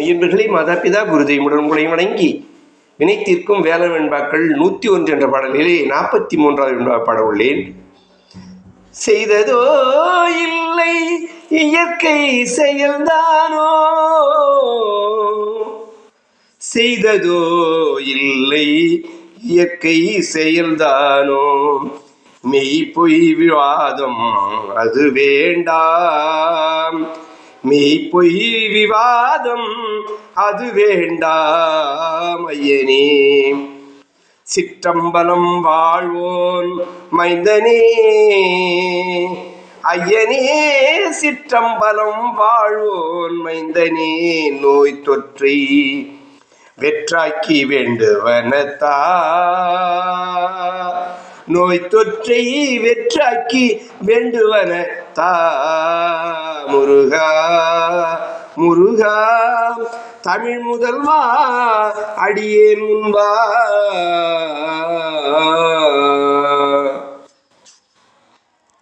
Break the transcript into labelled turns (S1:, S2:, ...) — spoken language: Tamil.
S1: மெய்யன்பர்களே மாதாபிதா குருதெய்வமுடன் உங்களை வணங்கி வினைத்திற்கும் வேலன் வெண்பாக்கள் நூற்றி ஒன்று என்ற பாடலிலே நாற்பத்தி மூன்றாவது வெண்பா பாட உள்ளேன். செய்ததோ இல்லை இயற்கை செயல்தானோ? செய்ததோ இல்லை இயற்கை செயல்தானோ? மெய் பொய் விவாதம் அது வேண்டாம். மெய்ப்பொய் விவாதம் அது வேண்டாம் ஐயனே. சிற்றம்பலம் வாழ்வோன் மைந்தனே. ஐயனே சிற்றம்பலம் வாழ்வோன் மைந்தனே. நோய் தொற்றை வெற்றாக்கி வேண்டுவனத்தா. நோய் தொற்றை வெற்றாக்கி வேண்டுவன தா முருகா முருகா தமிழ் முதல்வா அடியே முன்பா